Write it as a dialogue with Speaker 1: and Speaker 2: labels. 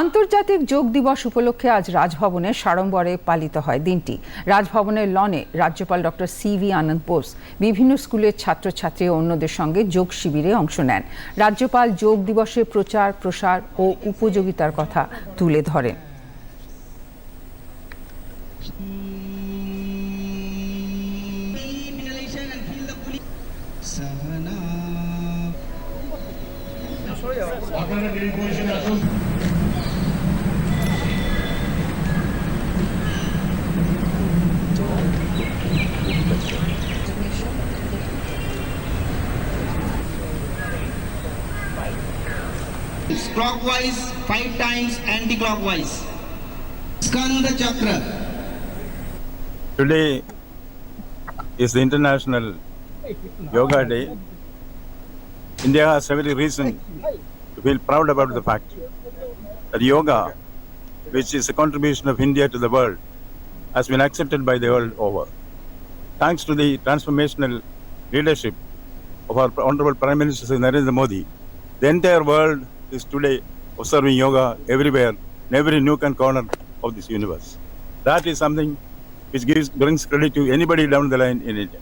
Speaker 1: আন্তর্জাতিক যোগ দিবস উপলক্ষে আজ রাজভবনে সাড়ম্বরে পালিত হয় দিনটি। রাজভবনের লনে রাজ্যপাল doctor C V Ananda Bose বিভিন্ন স্কুলের ছাত্রছাত্রী ও অন্যদের সঙ্গে যোগ শিবিরে অংশ নেন। রাজ্যপাল যোগ দিবসের প্রচার, প্রসার ও উপযোগিতার কথা তুলে ধরেন।
Speaker 2: Sahana.
Speaker 3: Clockwise five times anti-clockwise. Skanda Chakra.
Speaker 4: Today is the International Yoga Day. India has every reason to feel proud about the fact that yoga, which is a contribution of India to the world, has been accepted by the world over. Thanks to the transformational leadership of our Honorable Prime Minister Narendra Modi, the entire world is today observing yoga everywhere, in every nook and corner of this universe. That is something which gives brings credit to anybody down the line in India.